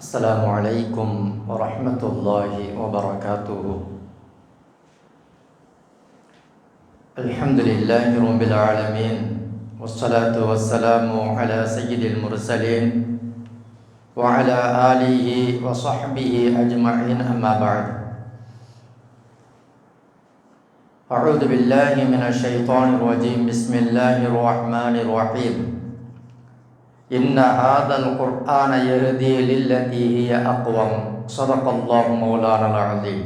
السلام عليكم ورحمة الله وبركاته. الحمد لله رب العالمين والصلاة والسلام على سيد المرسلين وعلى آله وصحبه أجمعين أما بعد. أعوذ بالله من الشيطان الرجيم. بسم الله الرحمن الرحيم. إن هذا القرآن يهدي للتي هي أقوم صدق الله مولانا العظيم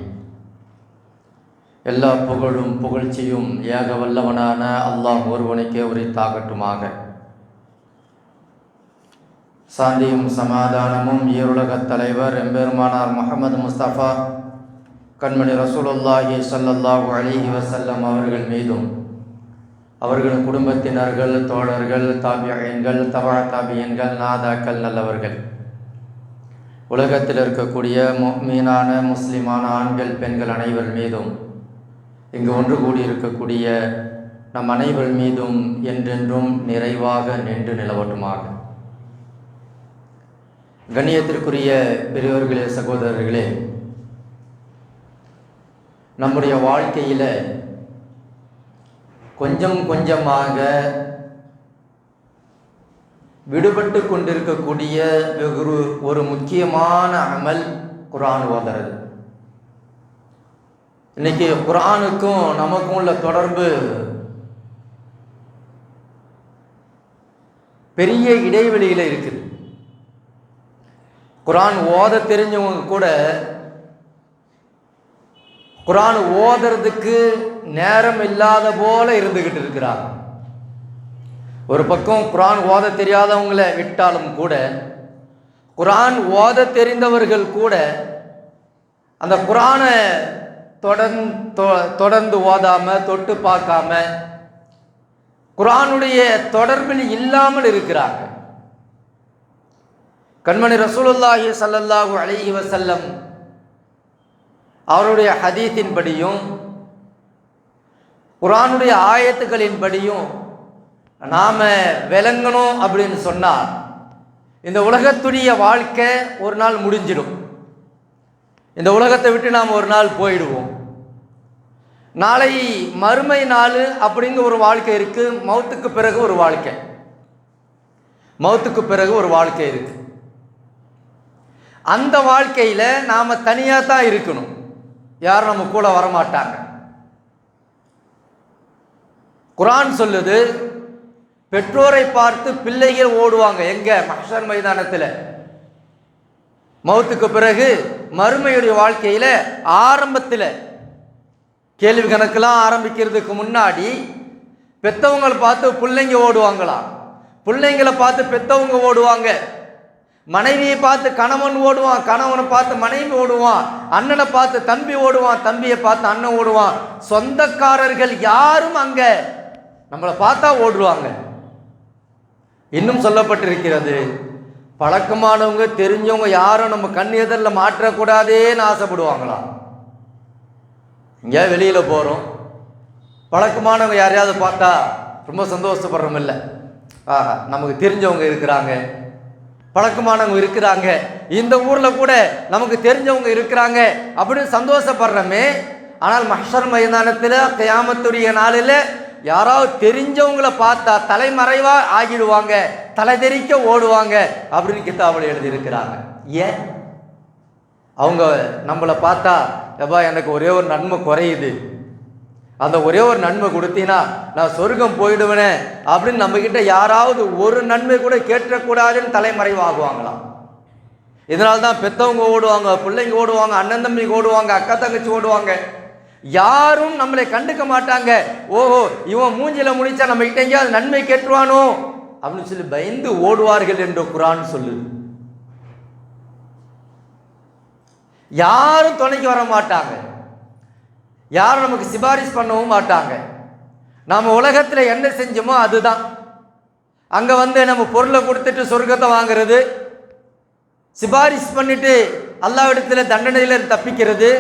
எல்லா புகழும் புகழ்ச்சியும் ஏக வல்லவனான அல்லாஹ் ஒருவனுக்கே உரித்தாகட்டுமாக சாந்தியும் சமாதானமும் ஈருலகத் தலைவர் எம்பெருமானார் முகமது முஸ்தபா கண்மணி ரசூலுல்லாஹி ஸல்லல்லாஹு அலைஹி வஸல்லம் அவர்கள் மீதும் அவர்கள் குடும்பத்தினர்கள் தோழர்கள் தாபியன்கள் தவா தாபியன்கள் நாதாக்கள் நல்லவர்கள். உலகத்தில் இருக்கக்கூடிய மீனான முஸ்லிமான ஆண்கள் பெண்கள் அனைவர் மீதும் இங்கு ஒன்று கூடியிருக்கக்கூடிய நம் அனைவர் மீதும் என்றென்றும் நிறைவாக நின்று நிலவட்டுமாக. கண்ணியத்திற்குரிய பெரியவர்களே சகோதரர்களே நம்முடைய வாழ்க்கையில் கொஞ்சம் கொஞ்சமாக விடுபட்டு கொண்டிருக்கக்கூடிய ஒரு ஒரு முக்கியமான அமல் குரான் ஓதுறது. இன்னைக்கு குரானுக்கும் நமக்கும் உள்ள தொடர்பு பெரிய இடைவெளியில் இருக்குது. குரான் ஓத தெரிஞ்சவங்க கூட குரான் ஓதுறதுக்கு நேரம் இல்லாத போல இருந்துகிட்டு இருக்கிறாங்க ஒரு பக்கம் குரான் ஓத தெரியாதவங்களை விட்டாலும் கூட குரான் ஓத தெரிந்தவர்கள் கூட அந்த குரானை தொடர்ந்து தொடர்ந்து ஓதாம தொட்டு பார்க்காம குரானுடைய தொடர்பில் இல்லாமல் இருக்கிறாங்க கண்மணி ரசூலுல்லாஹி சல்லல்லாஹு அலிஹி வசல்லம் அவருடைய ஹதீத்தின்படியும் குரானுடைய ஆயத்துக்களின்படியும் நாம் விளங்கணும் அப்படின்னு சொன்னால் இந்த உலகத்துடைய வாழ்க்கை ஒரு நாள் முடிஞ்சிடும். இந்த உலகத்தை விட்டு நாம் ஒரு நாள் போயிடுவோம். நாளை மறுமை நாள் அப்படிங்கிற ஒரு வாழ்க்கை இருக்குது மௌத்துக்கு பிறகு ஒரு வாழ்க்கை. மௌத்துக்கு பிறகு ஒரு வாழ்க்கை இருக்குது அந்த வாழ்க்கையில் நாம் தனியாக தான் இருக்கணும். யாரும் நம்ம கூட வரமாட்டாங்க. குரான் சொல்லுது பெற்றோரை பார்த்து பிள்ளைகள் ஓடுவாங்க. எங்க? மஹர் மைதானத்தில். மௌத்துக்கு பிறகு மறுமையுடைய வாழ்க்கையில் ஆரம்பத்தில் கேள்வி கணக்கெல்லாம் ஆரம்பிக்கிறதுக்கு முன்னாடி பெத்தவங்களை பார்த்து பிள்ளைங்க ஓடுவாங்களாம். பிள்ளைங்களை பார்த்து பெத்தவங்க ஓடுவாங்க. மனைவியை பார்த்து கணவன் ஓடுவான் கணவனை பார்த்து மனைவி ஓடுவான் அண்ணனை பார்த்து தம்பி ஓடுவான் தம்பியை பார்த்து அண்ணன் ஓடுவான். சொந்தக்காரர்கள் யாரும் அங்க நம்மளை பார்த்தா ஓடுவாங்க. இன்னும் சொல்லப்பட்டிருக்கிறது பழக்கமானவங்க தெரிஞ்சவங்க யாரும் நம்ம கண் எதிரில் மாற்றக்கூடாதேன்னு ஆசைப்படுவாங்களாம் இங்கே வெளியில் போகிறோம் பழக்கமானவங்க யாரையாவது பார்த்தா ரொம்ப சந்தோஷப்படுறோம் இல்லை. ஆஹா நமக்கு தெரிஞ்சவங்க இருக்கிறாங்க. பழக்கமானவங்க இருக்கிறாங்க. இந்த ஊரில் கூட நமக்கு தெரிஞ்சவங்க இருக்கிறாங்க அப்படின்னு சந்தோஷப்படுறோமே. ஆனால் மஹர் மைதானத்தில் கயாமத்துடைய நாளில் யாராவது தெரிஞ்சவங்கள பார்த்தா தலைமறைவாக ஆகிடுவாங்க. தலை தெரிக்க ஓடுவாங்க அப்படின்னு கித்தாவில் எழுதியிருக்கிறாங்க. ஏன்? அவங்க நம்மளை பார்த்தா எப்பா எனக்கு ஒரே ஒரு நன்மை குறையுது. அந்த ஒரே ஒரு நன்மை கொடுத்தீங்கன்னா நான் சொர்க்கம் போயிடுவேனே அப்படின்னு நம்மக்கிட்ட யாராவது ஒரு நன்மை கூட கேட்டக்கூடாதுன்னு தலைமறைவாகுவாங்களாம். இதனால தான் பெற்றவங்க ஓடுவாங்க பிள்ளைங்க ஓடுவாங்க அண்ணன் தம்பிங்க ஓடுவாங்க அக்கா தங்கச்சி ஓடுவாங்க. யாரும் நம்மளை கண்டுக்க மாட்டாங்க. ஓஹோ இவன் மூஞ்சில முடிச்சா நம்ம கிட்ட எங்கேயாவது நன்மை கேட்டுருவானோ அப்படின்னு சொல்லி பயந்து ஓடுவார்கள் என்று குரான் சொல்லு யாரும் துணைக்கு வர மாட்டாங்க. யாரும் நமக்கு சிபாரிஸ் பண்ணவும் மாட்டாங்க. நாம் உலகத்தில் என்ன செஞ்சோமோ அதுதான். அங்கே வந்து நம்ம பொருளை கொடுத்துட்டு சொர்க்கத்தை வாங்குறது சிபாரிசு பண்ணிட்டு அல்லாவிடத்தில் தண்டனையில் தப்பிக்கிறது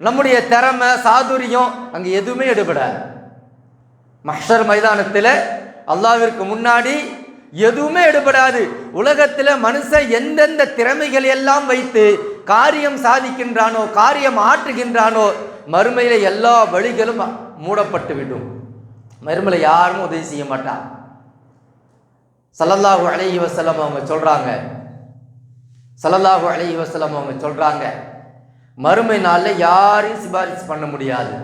நம்முடைய திறமை சாதுரியம் அங்கே எதுவுமே எடுபடாது. மஷர் மைதானத்தில் அல்லாவிற்கு முன்னாடி எதுவுமே எடுபடாது. உலகத்தில் மனுஷன் எந்தெந்த திறமைகள் எல்லாம் வைத்து காரியம் சாதிக்கின்றானோ காரியம் ஆற்றுகின்றானோ மறுமையில எல்லா வழிகளும் மூடப்பட்டு விடும். மறுமையில யாரும் உதவி செய்ய மாட்டான் சல்லல்லாஹு அலைஹி வசலம் அவங்க சொல்றாங்க. சல்லல்லாஹு அலைஹி வசலம் அவங்க சொல்றாங்க. மறுமை நாளில் யாரையும் சிபாரிசு பண்ண முடியாது.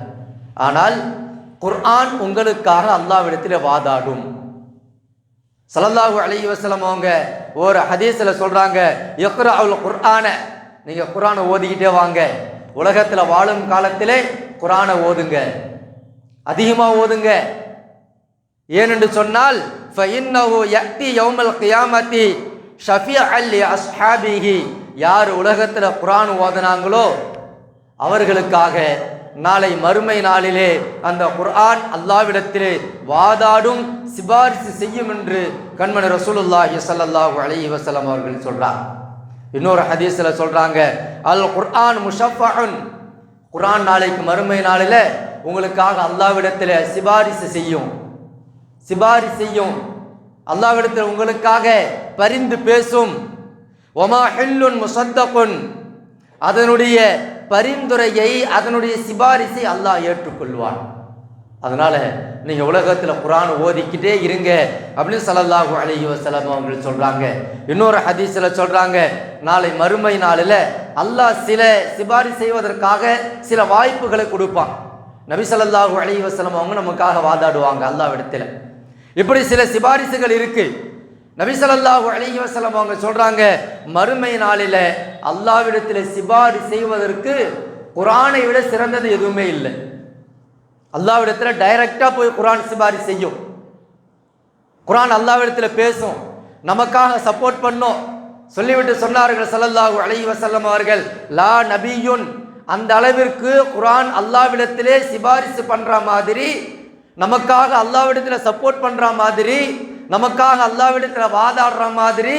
ஆனால் குர்ஆன் உங்களுக்காக அல்லாவிடத்தில் வாதாடும். சல்லல்லாஹு அலைஹி வசலம் அவங்க ஒரு ஹதீஸில் சொல்கிறாங்க எக்ரா அல் குர்ஆனை நீங்கள் குரானை ஓதிக்கிட்டே வாங்க. உலகத்தில் வாழும் காலத்திலே குரானை ஓதுங்க. அதிகமாக ஓதுங்க. ஏனென்று சொன்னால் யார் உலகத்தில் குரான் ஓதுனாங்களோ அவர்களுக்காக நாளை மறுமை நாளிலே அந்த குர்ஆன் அல்லாவிடத்திலே வாதாடும் சிபாரிசு செய்யும் என்று கண்மணி ரசூலுல்லாஹி சல்லாஹூ அலி வசலம் அவர்கள் சொல்றார் இன்னொரு ஹதீஸில் சொல்கிறாங்க அல் குர்ஆன் முஷஃபன் குர்ஆன் நாளைக்கு மறுமை நாளில் உங்களுக்காக அல்லாவிடத்தில் சிபாரிசு செய்யும். சிபாரி செய்யும். அல்லாவிடத்தில் உங்களுக்காக பரிந்து பேசும். ஒமா ஹெல்லுன் முசத்தகுன். அதனுடைய பரிந்துரையை அதனுடைய சிபாரிசை அல்லாஹ் ஏற்றுக்கொள்வான். அதனால நீங்க உலகத்துல குரான் ஓதிக்கிட்டே இருங்க அப்படின்னு சலல்லாஹு அலைஹி வசலம் அவங்க சொல்றாங்க. இன்னொரு ஹதீஸ்ல சொல்றாங்க நாளை மறுமை நாளில் அல்லாஹ் சில சிபாரி செய்வதற்காக சில வாய்ப்புகளை கொடுப்பான். நபி ஸல்லல்லாஹு அலைஹி வசலம் அவங்க நமக்காக வாதாடுவாங்க அல்லாஹ்விடத்தில் இப்படி சில சிபாரிசுகள் இருக்கு. நபி ஸல்லல்லாஹு அலைஹி வசலம் அவங்க சொல்றாங்க மறுமை நாளில் அல்லாவிடத்தில் சிபாரி செய்வதற்கு குரானை விட சிறந்தது எதுவுமே இல்லை. அல்லாவிடத்தில் டைரக்டாக போய் குரான் சிபாரி செய்யும். குரான் அல்லாவிடத்தில் பேசும். நமக்காக சப்போர்ட் பண்ணும். சொல்லிவிட்டு சொன்னார்கள் சல்லல்லாஹு அலை வசல்லம் அவர்கள் லா நபியுன் அந்த அளவிற்கு குரான் அல்லாவிடத்திலே சிபாரிசு பண்ணுற மாதிரி நமக்காக அல்லாவிடத்தில் சப்போர்ட் பண்ணுற மாதிரி நமக்காக அல்லாவிடத்தில் வாதாடுற மாதிரி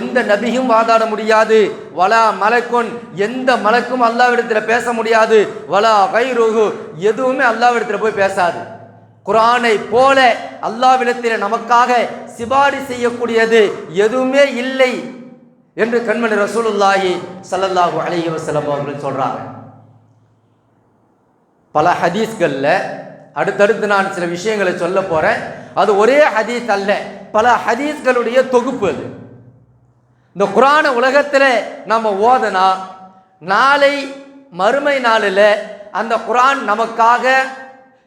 எந்த நபியும் வாதாட முடியாது. வலா மலக்குன் எந்த மலக்கும் அல்லாவிடத்தில் பேச முடியாது. வலா கைரோகு எதுவுமே அல்லாவிடத்தில் போய் பேசாது. குரானை போல அல்லாவிடத்தில் நமக்காக சிபாரி செய்யக்கூடியது எதுவுமே இல்லை என்று கண்மணி ரசூலுல்லாஹி ஸல்லல்லாஹு அலைஹி வஸல்லம் அவர்கள் சொல்றாங்க. பல ஹதீஸ்களில் அடுத்தடுத்து நான் சில விஷயங்களை சொல்ல போகிறேன் அது ஒரே ஹதீஸ் அல்ல. பல ஹதீஸ்களுடைய தொகுப்பு அது. இந்த குரான உலகத்தில் நம்ம ஓதனா நாளை மறுமை நாளில் அந்த குரான் நமக்காக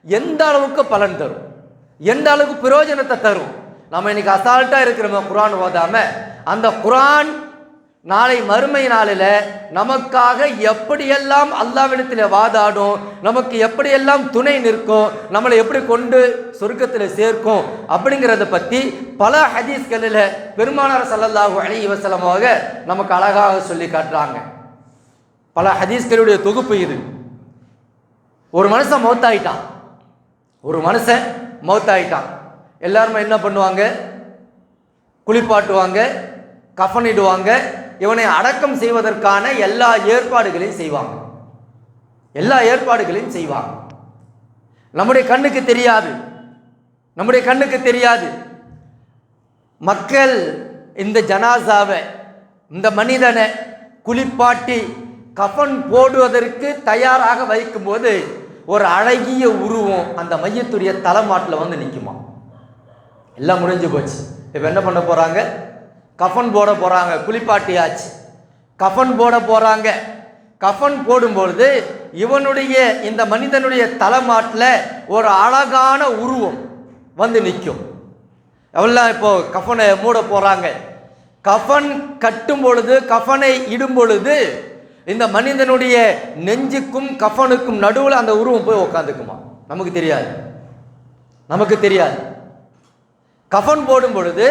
எந்த அளவுக்கு பலன் தரும்? எந்த அளவுக்கு பிரயோஜனத்தை தரும்? நம்ம இன்னைக்கு அசால்ட்டாக இருக்கிறோம் குரான் ஓதாமல் அந்த குரான் நாளை மறுமை நாளில் நமக்காக எப்படியெல்லாம் அல்லாவிடத்தில் வாதாடும் நமக்கு எப்படியெல்லாம் துணை நிற்கும் நம்மளை எப்படி கொண்டு சொர்க்கத்தில் சேர்க்கும் அப்படிங்கிறத பற்றி பல ஹதீஸ்களில் பெருமானார் சல்லல்லாஹு அலைஹி வசலமாக நமக்கு அழகாக சொல்லி காட்டுறாங்க. பல ஹதீஸ்களுடைய தொகுப்பு இது. ஒரு மனுஷன் மௌத்தாயிட்டான். ஒரு மனுஷன் மௌத்தாயிட்டான். எல்லாருமே என்ன பண்ணுவாங்க? குளிப்பாட்டுவாங்க கஃனிடுவாங்க இவனை அடக்கம் செய்வதற்கான எல்லா ஏற்பாடுகளையும் செய்வாங்க. எல்லா ஏற்பாடுகளையும் செய்வாங்க. நம்முடைய கண்ணுக்கு தெரியாது. நம்முடைய கண்ணுக்கு தெரியாது. மக்கள் இந்த ஜனாசாவை இந்த மனிதனை குளிப்பாட்டி கஃன் போடுவதற்கு தயாராக வைக்கும்போது ஒரு அழகிய உருவம் அந்த மையத்துடைய தலைமாட்டில் வந்து நிற்குமா எல்லாம் முடிஞ்சு போச்சு. இப்போ என்ன பண்ண போகிறாங்க கஃபன் போட போகிறாங்க குளிப்பாட்டியாச்சு. கஃபன் போட போகிறாங்க கஃபன் போடும்பொழுது இவனுடைய இந்த மனிதனுடைய தலைமாட்டில் ஒரு அழகான உருவம் வந்து நிற்கும். எவ்வளோ இப்போ கஃபனை மூட போகிறாங்க கஃபன் கட்டும் பொழுது கஃபனை இடும் பொழுது இந்த மனிதனுடைய நெஞ்சுக்கும் கஃபனுக்கும் நடுவில் அந்த உருவம் போய் உக்காந்துக்குமா? நமக்கு தெரியாது. நமக்கு தெரியாது. கஃபன் போடும் பொழுது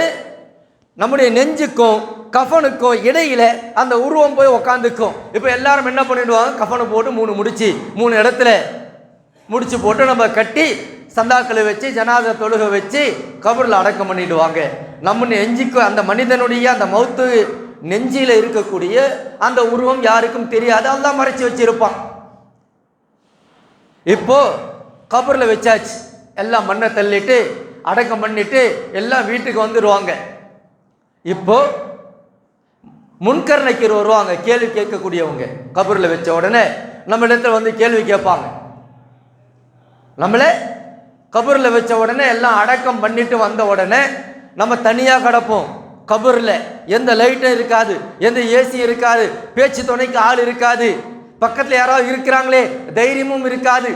நம்முடைய நெஞ்சுக்கும் கஃபனுக்கும் இடையில அந்த உருவம் போய் உக்காந்துக்கும். இப்போ எல்லாரும் என்ன பண்ணிடுவாங்க? கஃபனை போட்டு மூணு முடிச்சு மூணு இடத்துல முடிச்சு போட்டு நம்ம கட்டி சந்தாக்களை வச்சு ஜனாத தொழுகை வச்சு கபரில் அடக்கம் பண்ணிடுவாங்க. நம்ம நெஞ்சுக்கு அந்த மனிதனுடைய அந்த மௌத்து நெஞ்சில இருக்கக்கூடிய அந்த உருவம் யாருக்கும் தெரியாது. அதெல்லாம் மறைச்சு வச்சிருப்பான். இப்போ கபரில் வச்சாச்சு. எல்லாம் மண்ணை தள்ளிட்டு அடக்கம் பண்ணிட்டு எல்லாம் வீட்டுக்கு வந்துடுவாங்க இப்போ முன்கர்ணைக்கர் வருவாங்க கேள்வி கேட்கக்கூடியவங்க கபூரில் வச்ச உடனே நம்ம இடத்துல வந்து கேள்வி கேட்பாங்க. நம்மளே கபூரில் வச்ச உடனே எல்லாம் அடக்கம் பண்ணிட்டு வந்த உடனே நம்ம தனியாக கிடப்போம். கபூரில் எந்த லைட்டும் இருக்காது எந்த ஏசி இருக்காது பேச்சு துணைக்கு ஆள் இருக்காது. பக்கத்தில் யாராவது இருக்கிறாங்களே தைரியமும் இருக்காது.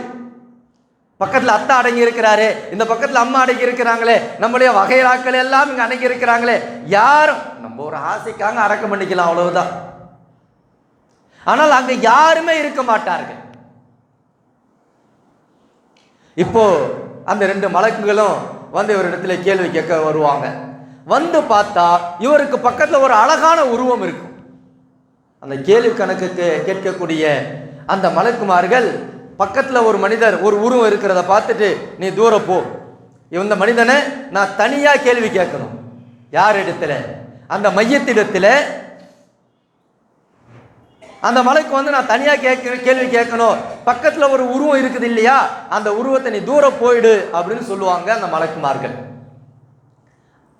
பக்கத்தில் அத்தா அடங்கி இருக்கிறாரு. இந்த பக்கத்தில் அம்மா அடங்கி இருக்கிறாங்களே. நம்மளுடைய வகைராக்கள் எல்லாம் இங்கே அடங்கி இருக்கிறாங்களே. யாரும் நம்ம ஒரு ஆசைக்காக அடக்கம் பண்ணிக்கலாம் அவ்வளவுதான். ஆனால் அங்கே யாருமே இருக்க மாட்டார்கள். இப்போ அந்த ரெண்டு மலக்குகளும் வந்து இவரிடத்துல கேள்வி கேட்க வருவாங்க. வந்து பார்த்தா இவருக்கு பக்கத்தில் ஒரு அழகான உருவம் இருக்கும். அந்த கேள்வி கணக்குக்கு கேட்கக்கூடிய அந்த மலக்குமார்கள் பக்கத்தில் ஒரு மனிதர் ஒரு உருவம் இருக்கிறத பார்த்துட்டு நீ தூரம் போ. இந்த மனிதனை நான் தனியாக கேள்வி கேட்கணும். யார் இடத்துல? அந்த மையத்திடத்தில் அந்த மலைக்கு வந்து நான் தனியாக கேட்க கேள்வி கேட்கணும். பக்கத்தில் ஒரு உருவம் இருக்குது இல்லையா? அந்த உருவத்தை நீ தூரம் போயிடு அப்படின்னு சொல்லுவாங்க அந்த மலைக்குமார்கள்.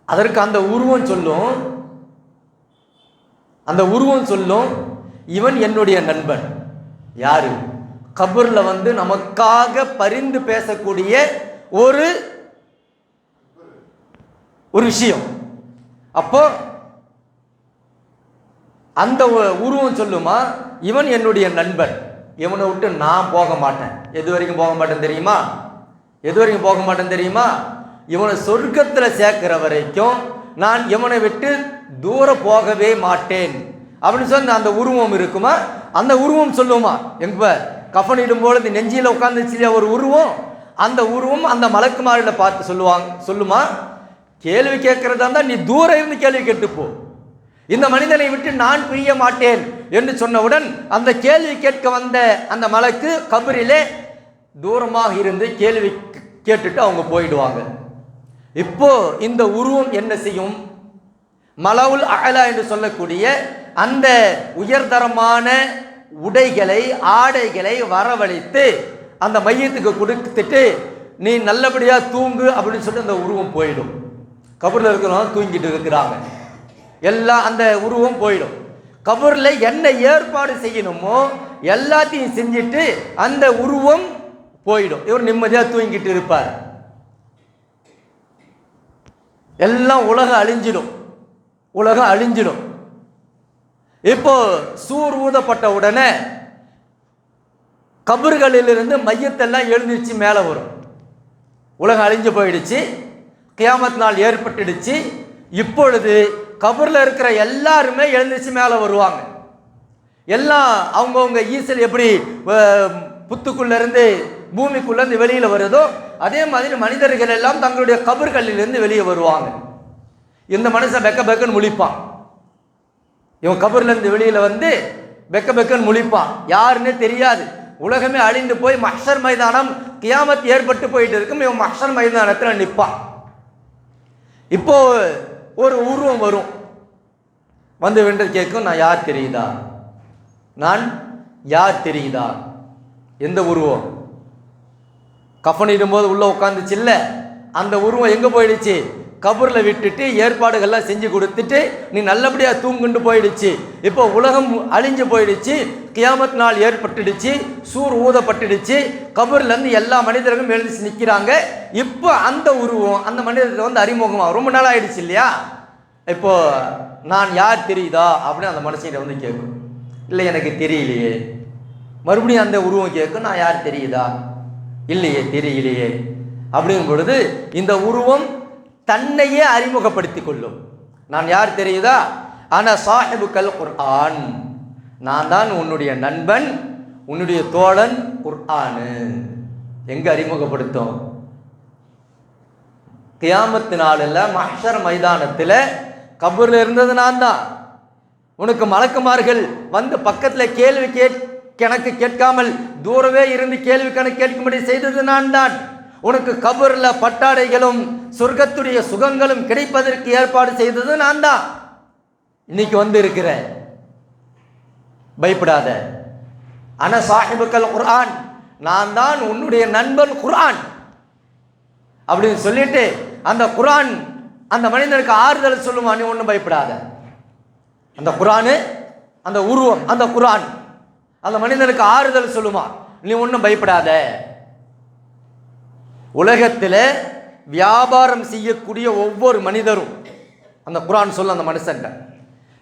அதற்கு அந்த உருவம் சொல்லும் அந்த உருவம் சொல்லும் இவன் என்னுடைய நண்பன். யாரு? கபூரில் வந்து நமக்காக பரிந்து பேசக்கூடிய ஒரு ஒரு விஷயம். அப்போ அந்த உருவம் சொல்லுமா இவன் என்னுடைய நண்பன். இவனை விட்டு நான் போக மாட்டேன். எது வரைக்கும் போக மாட்டேன் தெரியுமா? எது வரைக்கும் போக மாட்டேன் தெரியுமா? இவனை சொர்க்கத்தில் சேர்க்கிற வரைக்கும் நான் இவனை விட்டு தூரம் போகவே மாட்டேன். அப்படின்னு சொன்ன அந்த உருவம் இருக்குமா? அந்த உருவம் சொல்லுமா? எங்க கஃனிடும் பொழுது நெஞ்சியில் உட்காந்துச்சு இல்லையா ஒரு உருவம். அந்த உருவம் அந்த மலக்குமாரில் பார்த்து சொல்லுவாங்க சொல்லுமா? கேள்வி கேட்கறதா இருந்தால் நீ தூரம் இருந்து கேள்வி கேட்டு போ இந்த மனிதனை விட்டு நான் பிரிய மாட்டேன் என்று சொன்னவுடன் அந்த கேள்வி கேட்க வந்த அந்த மலக்கு கபரிலே தூரமாக இருந்து கேள்வி கேட்டுட்டு அவங்க போயிடுவாங்க. இப்போ இந்த உருவம் என்ன செய்யும்? மலவுல் அகலா என்று சொல்லக்கூடிய அந்த உயர்தரமான உடைகளை ஆடைகளை வரவழைத்து அந்த மையத்துக்கு கொடுத்துட்டு நீ நல்லபடியாக தூங்கு அப்படின்னு சொல்லிட்டு அந்த உருவம் போயிடும். கபூரில் இருக்கிறவங்க தூங்கிட்டு இருக்கிறாங்க. எல்லாம் அந்த உருவம் போயிடும். கபூரில் என்ன ஏற்பாடு செய்யணுமோ எல்லாத்தையும் செஞ்சுட்டு அந்த உருவம் போயிடும். இவர் நிம்மதியாக தூங்கிட்டு இருப்பார். எல்லாம் உலகம் அழிஞ்சிடும். உலகம் அழிஞ்சிடும். இப்போ சூர் ஊதப்பட்ட உடனே கபர்களிலிருந்து மையத்தெல்லாம் எழுந்திருச்சு மேலே வரும். உலகம் அழிஞ்சு போயிடுச்சு. கியாமத் நாள் ஏற்பட்டுடுச்சு. இப்பொழுது கபரில் இருக்கிற எல்லாருமே எழுந்திருச்சு மேலே வருவாங்க. எல்லாம் அவங்கவுங்க ஈசல் எப்படி புத்துக்குள்ளேருந்து பூமிக்குள்ளேருந்து வெளியில் வருதோ அதே மாதிரி மனிதர்கள் எல்லாம் தங்களுடைய கபர்களிலிருந்து வெளியே வருவாங்க. இந்த மனுஷன் பெக்க பெக்கன்னு முழிப்பான். இவன் கபர்லேருந்து வெளியில் வந்து பெக்க பெக்கன்னு முழிப்பான். யாருன்னே தெரியாது. உலகமே அழிந்து போய் மஹர் மைதானம் கியாமத் ஏற்பட்டு போயிட்டு இருக்கும். இவன் மஹர் மைதானத்தில் நிற்பான் இப்போ ஒரு உருவம் வரும். வந்து வென்று கேட்கும் நான் யார் தெரியுதா? நான் யார் தெரியுதா? எந்த உருவம்? கஃனிடும் போது உள்ளே உட்காந்துச்சு இல்லை? அந்த உருவம் எங்கே போயிடுச்சு? கபூரில் விட்டுட்டு ஏற்பாடுகள்லாம் செஞ்சு கொடுத்துட்டு நீ நல்லபடியாக தூங்குண்டு போயிடுச்சு. இப்போ உலகம் அழிஞ்சு போயிடுச்சு. கியாமத் நாள் ஏற்பட்டுடுச்சு. சூர் ஊதப்பட்டுடுச்சு. கபூர்லேருந்து எல்லா மனிதர்களும் எழுந்துச்சு நிற்கிறாங்க இப்போ அந்த உருவம் அந்த மனிதர்கள் வந்து அறிமுகமாக ரொம்ப நாள் ஆயிடுச்சு இல்லையா? இப்போ நான் யார் தெரியுதா? அப்படின்னு அந்த மனுஷங்கிட்ட வந்து கேட்கும். இல்லை எனக்கு தெரியலையே. மறுபடியும் அந்த உருவம் கேட்கும். நான் யார் தெரியுதா? இல்லையே தெரியலையே. அப்படிங்கும் பொழுது இந்த உருவம் தன்னையே அறிமுகப்படுத்தி கொள்ளும். நான் யார் தெரியுதா? ஆனா சாஹிபு கல் குர்ஆன். நான் தான் உன்னுடைய நண்பன் உன்னுடைய தோழன் குர்ஆனு. எங்கே அறிமுகப்படுத்தும்? கியாமத்து நாளில் மஹர் மைதானத்தில் கபூரில் இருந்தது நான் தான். உனக்கு மலக்குமார்கள் வந்து பக்கத்தில் கேள்வி கேட் கணக்கு கேட்காமல் தூரவே இருந்து கேள்வி கணக்கு கேட்கும்படி செய்தது நான் தான். உனக்கு கபரில் பட்டாடைகளும் சொர்க்கத்துடைய சுகங்களும் கிடைப்பதற்கு ஏற்பாடு செய்தது நான் தான் இன்னைக்கு வந்து இருக்கிற பயப்படாத. அன சாஹிபுக்கல் குர்ஆன். நான் தான் உன்னுடைய நண்பன் குர்ஆன். அப்படின்னு சொல்லிட்டு அந்த குரான் அந்த மனிதனுக்கு ஆறுதல் சொல்லுமா நீ ஒன்றும் பயப்படாத. அந்த குரானு அந்த உருவம் அந்த குரான் அந்த மனிதனுக்கு ஆறுதல் சொல்லுமா நீ ஒன்றும் பயப்படாத. உலகத்தில் வியாபாரம் செய்யக்கூடிய ஒவ்வொரு மனிதரும் அந்த குரான் சொல்ல அந்த மனுஷன்ட்ட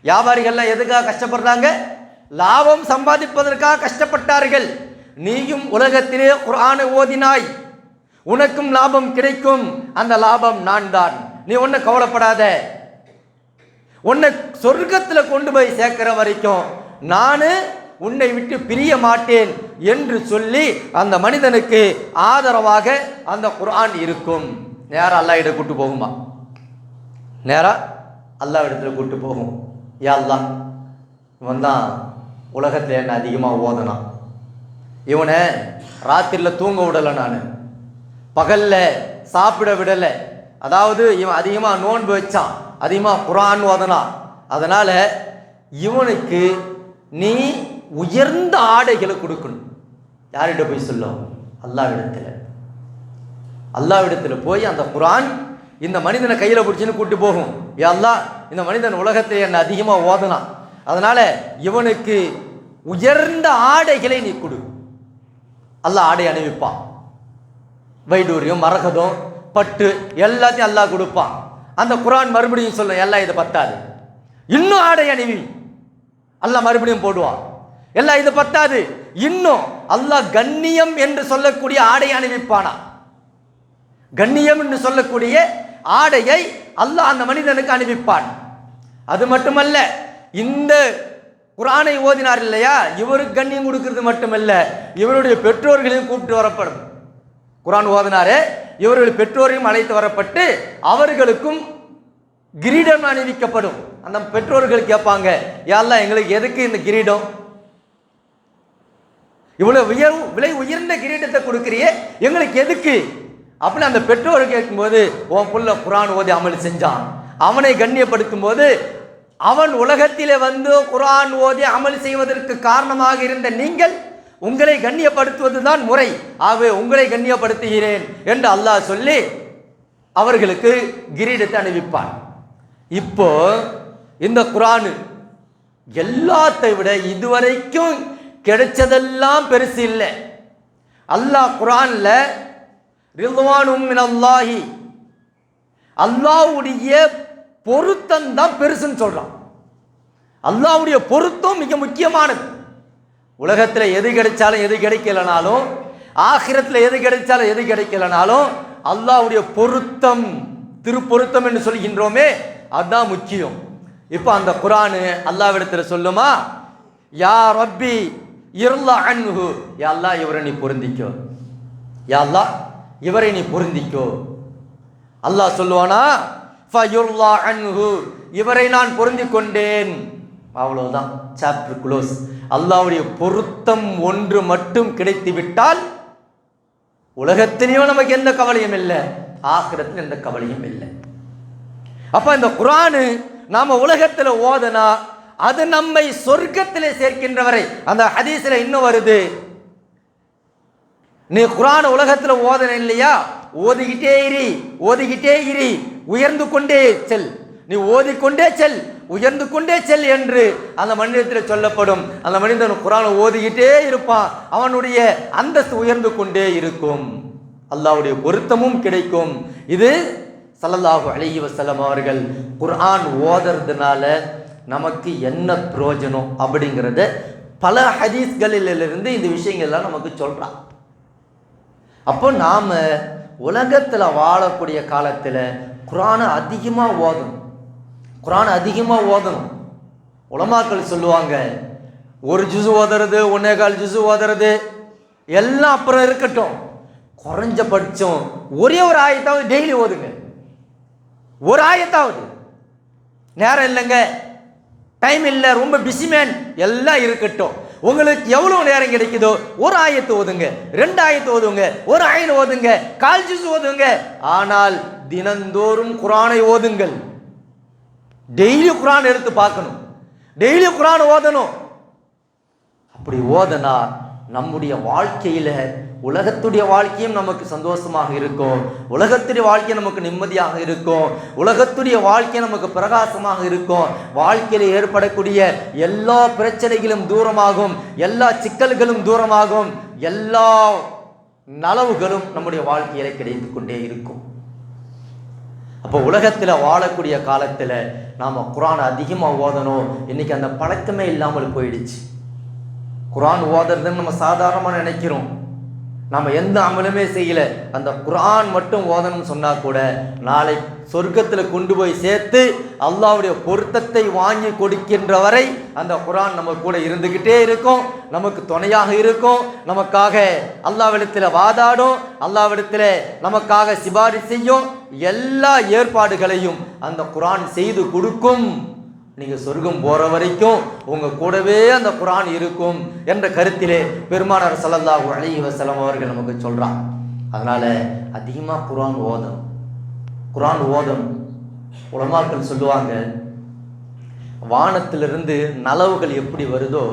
வியாபாரிகள்லாம் எதுக்காக கஷ்டப்படுறாங்க? லாபம் சம்பாதிப்பதற்காக கஷ்டப்பட்டார்கள். நீயும் உலகத்திலே குரானை ஓதினாய். உனக்கும் லாபம் கிடைக்கும். அந்த லாபம் நான் தான் நீ ஒன்றும் கவலைப்படாத. உன்னை சொர்க்கத்தில் கொண்டு போய் சேர்க்கிற வரைக்கும் நான் உன்னை விட்டு பிரிய மாட்டேன் என்று சொல்லி அந்த மனிதனுக்கு ஆதரவாக அந்த குரான் இருக்கும். நேராக அல்லாஹ் இடம் கூட்டு போகுமா? நேராக அல்லாஹ் இடத்துல கூட்டு போகும். யா அல்லாஹ் இவன் தான் உலகத்தில் என்ன அதிகமாக ஓதனான். இவனை ராத்திரியில் தூங்க விடலை நான். பகலில் சாப்பிட விடலை. அதாவது இவன் அதிகமாக நோன்பு வச்சான். அதிகமாக குரான் ஓதனான். அதனால் இவனுக்கு நீ உயர்ந்த ஆடைகளை கொடுக்கணும். யார்கிட்ட போய் சொல்லும்? அல்லாவிடத்தில். அல்லாவிடத்தில் போய் அந்த குரான் இந்த மனிதனை கையில் பிடிச்சின்னு கூட்டு போகும். யா அல்லாஹ் இந்த மனிதன் உலகத்தில் என்னை அதிகமாக ஓதனான் அதனால் இவனுக்கு உயர்ந்த ஆடைகளை நீ கொடு. அல்லா ஆடை அணிவிப்பான். வைடூரியம் மரகதம் பட்டு எல்லாத்தையும் அல்லாஹ் கொடுப்பான். அந்த குரான் மறுபடியும் சொல்லும் எல்லாம் இது பத்தாது. இன்னும் ஆடை அணிவி. எல்லாம் மறுபடியும் போடுவான். எல்லாம் இது பத்தாது. இன்னும் அல்லாஹ் கண்ணியம் என்று சொல்லக்கூடிய ஆடை அணிவிப்பானா? கண்ணியம் என்று சொல்லக்கூடிய ஆடையை அல்லாஹ் அந்த மனிதனுக்கு அணிவிப்பான். அது மட்டுமல்ல இந்த குரானை ஓதினார் இல்லையா? இவருக்கு கண்ணியம் கொடுக்கிறது மட்டுமல்ல இவருடைய பெற்றோர்களையும் கூப்பிட்டு வரப்படும். குரான் ஓதினாரே இவர்கள் பெற்றோரையும் அழைத்து வரப்பட்டு அவர்களுக்கும் கிரீடம் அணிவிக்கப்படும். அந்த பெற்றோர்கள் கேட்பாங்க யாரெல்லாம் எங்களுக்கு எதுக்கு இந்த கிரீடம்? இவ்வளவு உயர் விலை உயர்ந்த கிரீடத்தை கொடுக்குறியே எங்களுக்கு எதுக்கு? அப்படின்னு அந்த பெற்றோர் கேட்கும்போது உன் புள்ள குரான் ஓதி அமல் செஞ்சான். அவனை கண்ணியப்படுத்தும் போது அவன் உலகத்திலே வந்து குரான் ஓதி அமல் செய்வதற்கு காரணமாக இருந்த நீங்கள் உங்களை கண்ணியப்படுத்துவது தான் முறை. ஆகவே உங்களை கண்ணியப்படுத்துகிறேன் என்று அல்லாஹ் சொல்லி அவர்களுக்கு கிரீடத்தை அணிவிப்பான். இப்போ இந்த குரானு எல்லாத்தை விட இதுவரைக்கும் கிடைச்சதெல்லாம் பெருசு இல்லை. அல்லாஹ் குரான்ல ரில்வானும் அல்லாஹி அல்லாஹ்வுடைய பொருத்தம் தான் பெருசுன்னு சொல்றான். அல்லாவுடைய பொருத்தம் மிக முக்கியமானது. உலகத்தில் எது கிடைச்சாலும் எது கிடைக்கலனாலும் ஆகிரத்தில் எது கிடைச்சாலும் எது கிடைக்கலனாலும் அல்லாஹ்வுடைய பொருத்தம் திருப்பொருத்தம் என்று சொல்கின்றோமே அதுதான் முக்கியம். இப்போ அந்த குரானு அல்லாவிடத்தில் சொல்லுமா? யா ரப்பி இருளா அன்ஹு. யா இவரை நீ பொருந்திக்கோ. யா இவரை நீ பொருந்திக்கோ. அல்லாஹ் சொல்லுவானா ஃபயுர்லா அன்ஹு. இவரை நான் பொருந்திக் கொண்டேன் அவ்வளோதான் சாப்டர் க்ளோஸ் அல்லாவுடைய பொருத்தம் ஒன்று மட்டும் கிடைத்து விட்டால் உலகத்திலேயும் நமக்கு எந்த கவலையும் இல்லை. ஆக்கிரத்தில் எந்த கவலையும் இல்லை. அப்போ இந்த குரானு நாம் உலகத்தில் ஓதனா அது நம்மை சொர்க்கத்திலே சேர்க்கின்றவரை. அந்த ஹதீஸில் இன்னும் வருது. நீ குரான் உலகத்தில் ஓதன இல்லையா? ஓதிக்கிட்டே இரு ஓதிக்கிட்டே இரு. உயர்ந்து கொண்டே செல். நீ ஓதிக்கொண்டே செல் உயர்ந்து கொண்டே செல் என்று அந்த மனிதத்தில் சொல்லப்படும். அந்த மனிதன் குரான் ஓதிக்கிட்டே இருப்பான். அவனுடைய அந்தஸ்து உயர்ந்து கொண்டே இருக்கும். அல்லாவுடைய பொருத்தமும் கிடைக்கும். இது சல்லல்லாஹு அலைஹி வசலம் அவர்கள் குர்ஆன் ஓதுறதுனால நமக்கு என்ன பிரயோஜனம் அப்படிங்கிறத பல ஹதீஸ்களிலிருந்து இந்த விஷயங்கள்லாம் நமக்கு சொல்கிறான் அப்போ நாம் உலகத்தில் வாழக்கூடிய காலத்தில் குரானை அதிகமாக ஓதணும். குரானை அதிகமாக ஓதணும். உலமாக்கள் சொல்லுவாங்க ஒரு ஜுசு ஓதுறது ஒன்னே கால் ஜுசு ஓதுறது எல்லாம் அப்புறம் இருக்கட்டும். குறைஞ்சபட்சம் ஒரே ஒரு ஆயத்தாவது டெய்லி ஓதுங்க. ஒரு ஆயத்தாவது. நேரம் இல்லைங்க. டைம் இல்லை ரொம்ப பிஸி மேன் எல்லாம் இருக்கட்டும். உங்களுக்கு எவ்வளவு நேரம் கிடைக்குதோ ஒரு ஆயத்து ஓதுங்க. ரெண்டு ஆயத்து ஓதுங்க. ஒரு ஆயன் ஓதுங்க. கால் ஜூஸ் ஓதுங்க. ஆனால் தினந்தோறும் குரானை ஓதுங்கள். டெய்லி குரான் எடுத்து பார்க்கணும். டெய்லி குரான் ஓதணும். அப்படி ஓதனா நம்முடைய வாழ்க்கையில உலகத்துடைய வாழ்க்கையும் நமக்கு சந்தோஷமாக இருக்கும். உலகத்துடைய வாழ்க்கை நமக்கு நிம்மதியாக இருக்கும். உலகத்துடைய வாழ்க்கை நமக்கு பிரகாசமாக இருக்கும். வாழ்க்கையில் ஏற்படக்கூடிய எல்லா பிரச்சனைகளும் தூரமாகும். எல்லா சிக்கல்களும் தூரமாகும். எல்லா நலவுகளும் நம்முடைய வாழ்க்கையில கிடைத்து கொண்டே இருக்கும். அப்போ உலகத்தில் வாழக்கூடிய காலத்தில் நாம் குரான் அதிகமாக ஓதணும். இன்னைக்கு அந்த பழக்கமே இல்லாமல் போயிடுச்சு. குரான் ஓதுறதுன்னு நம்ம சாதாரணமாக நினைக்கிறோம். நம்ம எந்த அமலுமே செய்யலை. அந்த குரான் மட்டும் ஓதணும்னு சொன்னால் கூட நாளை சொர்க்கத்தில் கொண்டு போய் சேர்த்து அல்லாவுடைய பொருத்தத்தை வாங்கி கொடுக்கின்ற வரை அந்த குரான் நம்ம கூட இருந்துக்கிட்டே இருக்கும். நமக்கு துணையாக இருக்கும். நமக்காக அல்லாவிடத்தில் வாதாடும். அல்லாவிடத்தில் நமக்காக சிபாரிசு செய்யும். எல்லா ஏற்பாடுகளையும் அந்த குரான் செய்து கொடுக்கும். நீங்கள் சொர்க்கம் போகிற வரைக்கும் உங்கள் கூடவே அந்த குரான் இருக்கும் என்ற கருத்திலே பெருமானார் ஸல்லல்லாஹு அலைஹி வஸல்லம் அவர்கள் நமக்கு சொல்கிறான் அதனால் அதிகமாக குரான் ஓதணும். குரான் ஓதணும். உலமாக்கள் சொல்லுவாங்க வானத்திலிருந்து நலவுகள் எப்படி வருதோ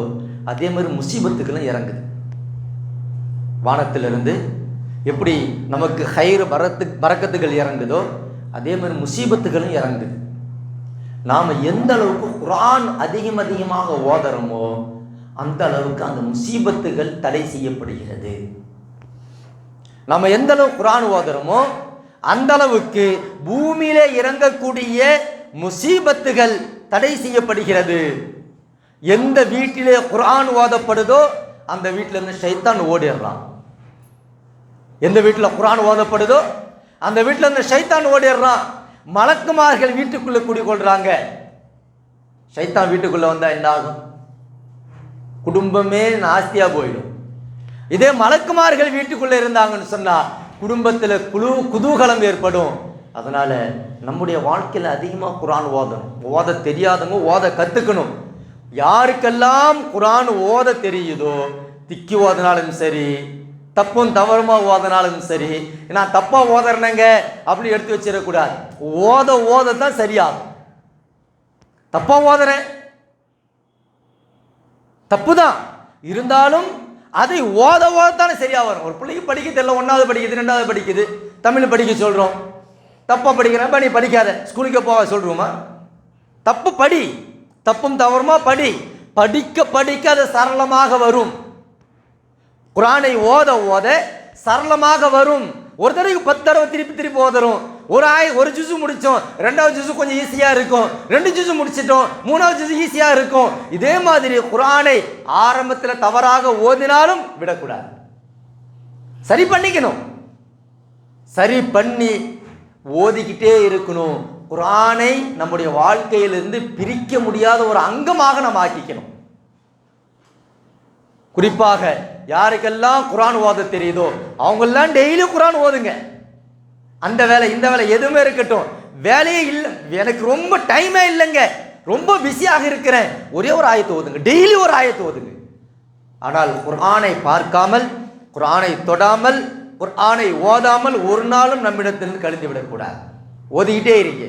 அதே மாதிரி முசீபத்துகளும் இறங்குது. வானத்திலிருந்து எப்படி நமக்கு ஹைர் பரத்து பறக்கத்துகள் இறங்குதோ அதே மாதிரி முசீபத்துகளும் இறங்குது. நாம் எந்த அளவுக்கு குரான் அதிகம் அதிகமாக ஓதுறோமோ அந்த அளவுக்கு அந்த முசீபத்துகள் தடை செய்யப்படுகிறது. நம்ம எந்த அளவுக்கு குரான் ஓதுறோமோ அந்த அளவுக்கு பூமியிலே இறங்கக்கூடிய முசீபத்துகள் தடை செய்யப்படுகிறது. எந்த வீட்டிலே குரான் ஓதப்படுதோ அந்த வீட்டில இருந்து ஷைத்தான் ஓடிடுறான். எந்த வீட்டில் குரான் ஓதப்படுதோ அந்த வீட்டில் இருந்து ஷைத்தான் ஓடிடுறான். மலக்குமார்கள் வீட்டுக்குள்ளே குடிக்கொள்கிறாங்க ஷைத்தான் வீட்டுக்குள்ளே வந்தால் என்ன ஆகும் குடும்பமே நாஸ்தியாக போயிடும். இதே மலக்குமார்கள் வீட்டுக்குள்ளே இருந்தாங்கன்னு சொன்னால் குடும்பத்தில் குழு குதூகலம் ஏற்படும். அதனால் நம்முடைய வாழ்க்கையில் அதிகமாக குரான் ஓதணும். ஓத தெரியாதவங்க ஓத கற்றுக்கணும் யாருக்கெல்லாம் குரான் ஓத தெரியுதோ திக்கி ஓதினாலும் சரி தப்பும் தவறுமா ஓதனாலும் சரி. நான் தப்பாக ஓதுறேனங்க அப்படி எடுத்து வச்சிடக்கூடாது. ஓத ஓத தான் சரியாகும். தப்பாக ஓதுறேன் தப்பு தான் இருந்தாலும் அதை ஓத ஓதத்தானே சரியாக வரும். ஒரு பிள்ளைக்கு படிக்க தெரியல ஒன்றாவது படிக்குது ரெண்டாவது படிக்குது. தமிழ் படிக்க சொல்கிறோம் தப்பாக படிக்கிறப்ப நீ படிக்காத. ஸ்கூலுக்கு போக சொல்கிறோமா தப்பு படி. தப்பும் தவறுமா படி. படிக்க படிக்க அது சரளமாக வரும். குரானை ஓத ஓத சரளமாக வரும். ஒரு தடவை பத்து தடவை திருப்பி திருப்பி ஓதுறோம் ஒரு ஆய் ஒரு ஜூஸு முடித்தோம் ரெண்டாவது ஜூஸு கொஞ்சம் ஈஸியாக இருக்கும். ரெண்டு ஜூஸு முடிச்சிட்டோம். மூணாவது ஜூஸு ஈஸியாக இருக்கும். இதே மாதிரி குரானை ஆரம்பத்தில் தவறாக ஓதினாலும் விடக்கூடாது. சரி பண்ணிக்கணும். சரி பண்ணி ஓதிக்கிட்டே இருக்கணும். குரானை நம்முடைய வாழ்க்கையிலிருந்து பிரிக்க முடியாத ஒரு அங்கமாக நம்ம ஆக்கிக்கணும். குறிப்பாக யாருக்கெல்லாம் குரான் ஓத தெரியுதோ அவங்கெல்லாம் டெய்லி குரான் ஓதுங்க. அந்த வேலை இந்த வேலை எதுவுமே இருக்கட்டும். வேலையே இல்லை எனக்கு ரொம்ப டைமே இல்லைங்க. ரொம்ப பிஸியாக இருக்கிறேன். ஒரே ஒரு ஆயத்தை ஓதுங்க. டெய்லி ஒரு ஆயத்தை ஓதுங்க. ஆனால் குரானை பார்க்காமல் குரானை தொடாமல் குரானை ஓதாமல் ஒரு நாளும் நம்மிடத்திலிருந்து கழிந்து விடக்கூடாது. ஓதிக்கிட்டே இருங்க.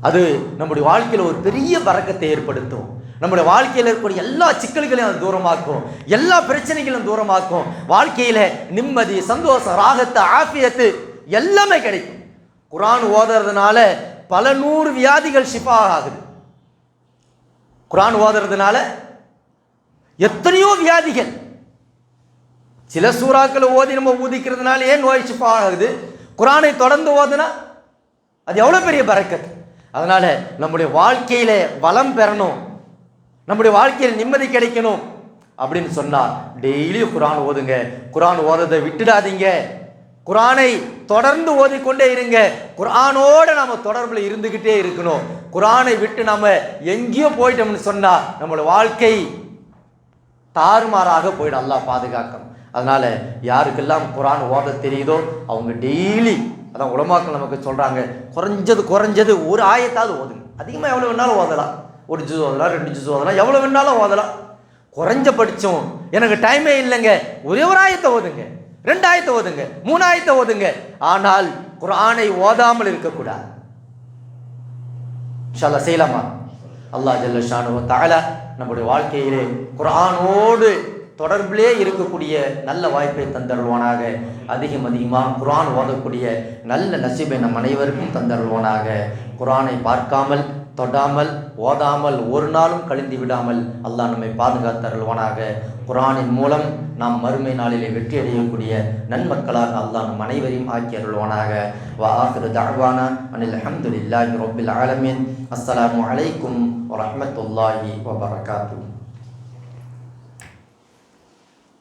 அது நம்முடைய வாழ்க்கையில் ஒரு பெரிய பறக்கத்தை ஏற்படுத்தும். நம்முடைய வாழ்க்கையில் இருக்கக்கூடிய எல்லா சிக்கல்களையும் அது தூரமாக்கும். எல்லா பிரச்சனைகளும் தூரமாக்கும். வாழ்க்கையில் நிம்மதி சந்தோஷம் ராகத்தை ஆஃபியத்து எல்லாமே கிடைக்கும். குரான் ஓதுறதுனால பல நூறு வியாதிகள் ஷிஃபா ஆகுது. குரான் ஓதுறதுனால எத்தனையோ வியாதிகள். சில சூறாக்களை ஓதி நம்ம ஊதிக்கிறதுனால ஏன் நோய் ஷிஃபா ஆகுது. குரானை தொடர்ந்து ஓதுனா அது எவ்வளோ பெரிய பறக்கத்? அதனால் நம்முடைய வாழ்க்கையில் வளம் பெறணும். நம்முடைய வாழ்க்கையில் நிம்மதி கிடைக்கணும் அப்படின்னு சொன்னார் டெய்லியும் குரான் ஓதுங்க. குரான் ஓதுறதை விட்டுடாதீங்க. குரானை தொடர்ந்து ஓதிக்கொண்டே இருங்க. குரானோடு நம்ம தொடர்பில் இருந்துக்கிட்டே இருக்கணும். குரானை விட்டு நம்ம எங்கேயோ போயிட்டோம்னு சொன்னால் நம்மளோட வாழ்க்கை தாறுமாறாக போயிடும். நல்லா பாதுகாக்கணும். அதனால் யாருக்கெல்லாம் குரான் ஓத தெரியுதோ அவங்க டெய்லி அதான் உலமாக்கள் நமக்கு சொல்கிறாங்க குறைஞ்சது குறைஞ்சது ஒரு ஆயத்தாவது ஓதுங்க. அதிகமாக எவ்வளோ வேணாலும் ஓதலாம். ஒரு ஜூஸ் ஓதலாம் ரெண்டு ஜூஸ் ஓதலாம் எவ்வளோ வேணாலும் ஓதலாம் குறைஞ்ச படித்தோம் எனக்கு டைமே இல்லைங்க. ஒரே ஒரு ஆயத்தை ஓதுங்க. ரெண்டாயிரத்தை ஓதுங்க. மூணாயிரத்தை ஓதுங்க. ஆனால் குரானை ஓதாமல் இருக்கக்கூடாது. ஷாலா செய்யலாமா? அல்லாஹ் ஜல்ல ஷானு தஆலா நம்முடைய வாழ்க்கையிலே குரானோடு தொடர்பிலே இருக்கக்கூடிய நல்ல வாய்ப்பை தந்தருள்வானாக. அதிகம் அதிகமாக குரான் ஓதக்கூடிய நல்ல நசீபை நம் அனைவருக்கும் தந்தருள்வானாக. குரானை பார்க்காமல் தொடாமல் ஓதாமல் ஒரு நாளும் கழிந்து விடாமல் அல்லாஹ் நம்மை பாதுகாத்தருள்வானாக குரானின் மூலம் நாம் மறுமை நாளிலே வெற்றி அடையக்கூடிய நன்மக்களாக அல்லாஹ் நம் அனைவரையும் ஆக்கி அருள்வானாக. வாஹிரு தாழ்வானா அனில் அல்ஹம்துலில்லாஹி ரொபில் ஆலமீன். அஸ்ஸலாமு அலைக்கும் வரமத்துல்லாஹி வபரகாத்தூ